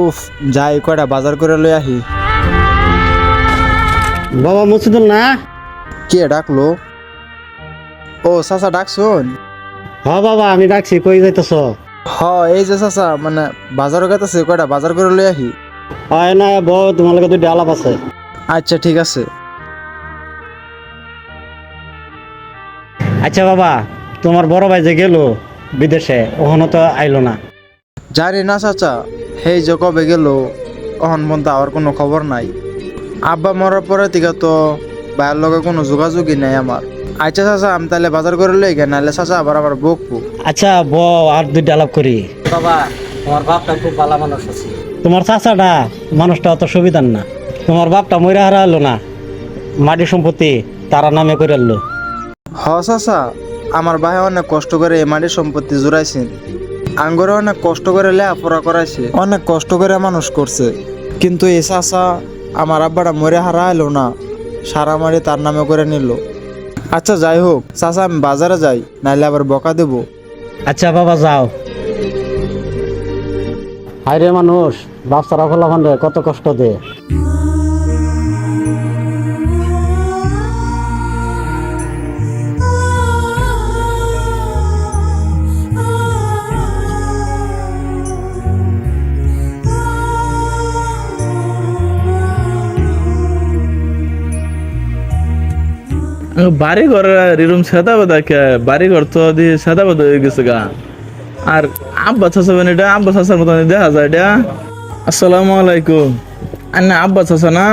উফ যাই কয়টা বাজার করে লই আহি। বাবা মুসিদুল না? কে ডাকলো? ও চাচা ডাকছুন? হ বাবা আমি ডাকছি কই যাইতেছ? হ এই যে চাচা মানে বাজারও গেতেছে কয়টা বাজার করে লই আহি? হয় না বউ তোমার লগে দুইটা আলাপ আছে। আচ্ছা ঠিক আছে। আচ্ছা বাবা তোমার বড় ভাই যে গেল বিদেশে ওখানে তো আইলো না। জানি না চাচা। হেই যে কবে গেল? অহন পর্যন্ত আমার কোনো খবর নাই। আব্বা মরার পরে থেকে তো ভাইয়ের লগে কোনো যোগাযোগই নাই আমার। আচ্ছা চাচা আমি তাহলে বাজার করে লই গে নাহলে চাচা আবার আবার বকবো। আচ্ছা বউ আর দুইটা আলাপ করি। বাবা তোমার বাপটা খুব ভালো মানুষ আছে। তোমার চাচাটা মানুষটা অত সুবিধার না। তোমার বাপটা মইরা হারা হলো না। মাটি সম্পত্তি তারা নামে করে আনলো। হ চাচা। আমার ভাই অনেক কষ্ট করে এই মাটির সম্পত্তি জুড়াইছেন। আঙ্গরে অনেক কষ্ট করে লেখাপড়া করাইছে। অনেক কষ্ট করে মানুষ করছে। কিন্তু এ চাচা আমার আব্বাটা মরে হারা এলো না। সারা মারি তার নামে করে নিল। আচ্ছা যাই হোক, চাচা, আমি বাজারে যাই, নাইলে আবার বকা দেবো। আচ্ছা বাবা, যাও। হায়রে মানুষ বাপ সারা ফলা মানে কত কষ্ট দে। বাড়ি ঘর এরকম সাদা বাদা কে? বাড়ি ঘর তো দিয়ে সাদা বাদা হয়ে গেছে গা। আর আব্বা চাচা বেন এটা আব্বা চাচার মতন দেখা যায় এটা। আসসালামু আলাইকুম। আর না আব্বা চাচা না?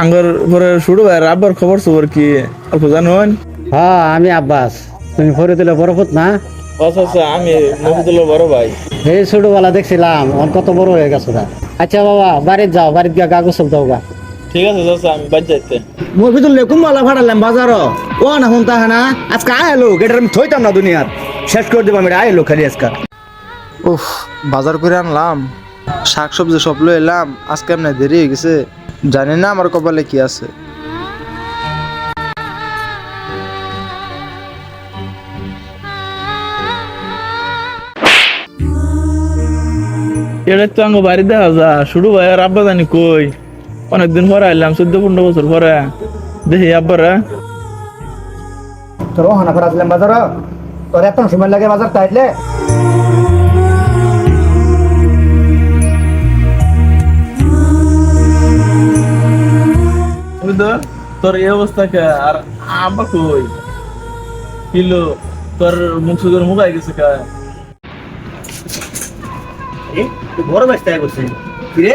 আঙ্গর পরে শুরু ভাই আব্বার খবর সবর কি? অল্প জানুন? হ্যাঁ আমি আব্বাস। তুমি ফরে দিলে বড় পুত না? চাচা আমি মফিদুল্লাহ বড় ভাই। এই ছোটবেলা দেখছিলাম অন কত বড় হয়ে গেছো গা আচ্ছা বাবা বাড়িতে যাও বাড়িতে গিয়ে গা গোসল দাও গা। ঠিক আছে চাচা আমি বাদ যাইতে। মফিদুল কুম্বালা ভাড়ালাম বাজার ও না হুন তাহা না? আজকে আয়লো গেটার আমি থইতাম না দুনিয়ার। শেষ করে দেবো আমি আয়লো খালি আজকে। উফ বাজার করে আনলাম। শাক সবজি সব লই এলাম আজকে এমনি দেরি হয়ে গেছে? জানি না আমার কপালে কি আছে। এটা তো আঙ্গ বাড়ি দেখা যা। শুরু ভাই আর আব্বা জানি কই? অনেকদিন পরে আইলাম চোদ্দ পনেরো বছর পরে। দেখি আব্বারা। তোর হানা ভাড়াছিলাম বাজার। তোর এত সময় লাগে বাজার তাইলে তোর এই অবস্থা কে? আর আব্বা কই? কিলো তোর মুখ সুগর মুখ আই গেছে কা? বড় ব্যস্ত হয়ে গেছে কিরে?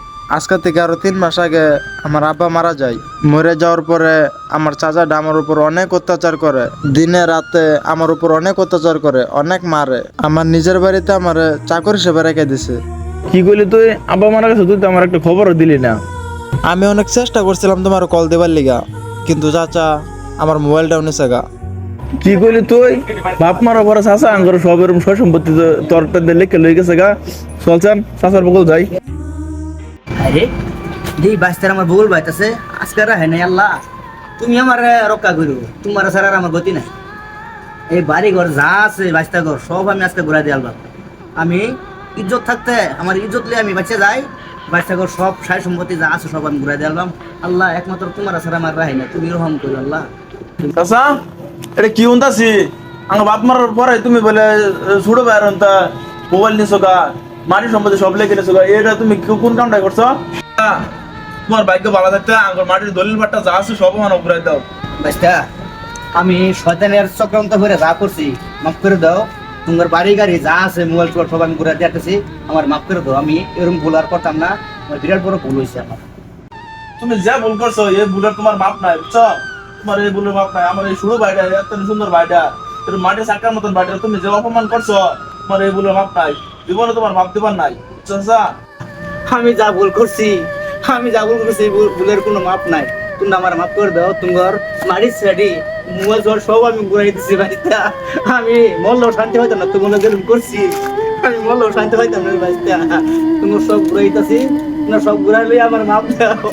আজকে থেকে আরও তিন মাস আগে আমার আব্বা মারা যায়। মরে যাওয়ার পরে আমার চাচাটা আমার উপর অনেক অত্যাচার করে। দিনে রাতে আমার উপর অনেক অত্যাচার করে অনেক মারে। আমার নিজের বাড়িতে আমার চাকর হিসেবে রেখে দিছে। কি কইলি তুই? আব্বা মারা গেছে তুই তো আমার একটা খবরও দিলি না। আমি অনেক চেষ্টা করছিলাম তোমার কল দেবার লিগা কিন্তু চাচা আমার মোবাইলটাও নিছে গা। কি কইলি তুই? বাপ মারা পরে চাচা আঙ্গর সব এরকম সম্পত্তি তো তোরটা দিয়ে লিখে লই গেছে গা। চলছেন চাচার বকল যাই। আরে যেই বাইস্তার আমার বউল বাইতাছে, আজকে রাহে নাই, আল্লাহ। তুমি আমার রক্ষা করো তোমার ছাড়া আমার গতি নাই। এই বাড়ি ঘর যা আছে বাইস্তা ঘর সব আমি আজকে ঘুরাই দিয়ে আলবাম আমি ইজ্জত থাকতে, আমার ইজ্জত লিয়ে আমি বাঁচে যাই বাইস্তা ঘর সব সাই সম্পত্তি যা আছে, সব আমি ঘুরাই দিয়ে আলবাম আল্লাহ, একমাত্র তোমার ছাড়া আমার রাহে না তুমি রহম করো আল্লাহ। চাচা, এটা কি উনতাছি আঙ্গ বাপ মারার পরে তুমি বলে ছুড়ো বাইর তা, মোবাইল নিছো গা মাটি সম্পত্তি সব লেগে নিছো গা। এটা তুমি কি- কোন কামটা করছ? তোমার ভাগ্য ভালো থাকতে আঙ্গর মাটির দলিল বাট্টা যা আছে সব আমার উপরে দাও। বাইস্তা আমি শয়তানের চক্রান্ত করে যা করছি মাফ করে দাও। তোমার বাড়ি গাড়ি যা আছে মোবাইল টোবাইল সব আমি ঘুরে দিতেছি আমার মাফ করে দাও। আমি এরকম ভুল আর করতাম না আমার বিরাট বড় ভুল হয়েছে আমার। তুমি যা ভুল করছ এই ভুলের তোমার মাপ নাই বুঝছ? তোমার এই ভুলের মাপ নাই আমার এই শুরু বাড়িটা এত সুন্দর বাড়িটা একটু মাটি সাকার মতন বাড়িটা তুমি যে অপমান করছ তোমার এই ভুলের মাপ নাই। জীবনে তোমার মাপ দিবার নাই। আমি যা ভুল করছি, আমি যা ভুল করছি ভুলের কোনো মাপ নাই। তুমি আমার মাফ করে দাও, তোমার মারি ছেড়ি মোবাইল জল সব আমি ঘুরাই দিছি বাড়িতে। আমি মরলেও শান্তি হইতাম না তোমার যেরকম করছি। আমি মরলেও শান্তি হইতাম না বাড়িতে। তোমার সব ঘুরাইতেছি, তোমার সব ঘুরাইলে আমার মাপ দাও।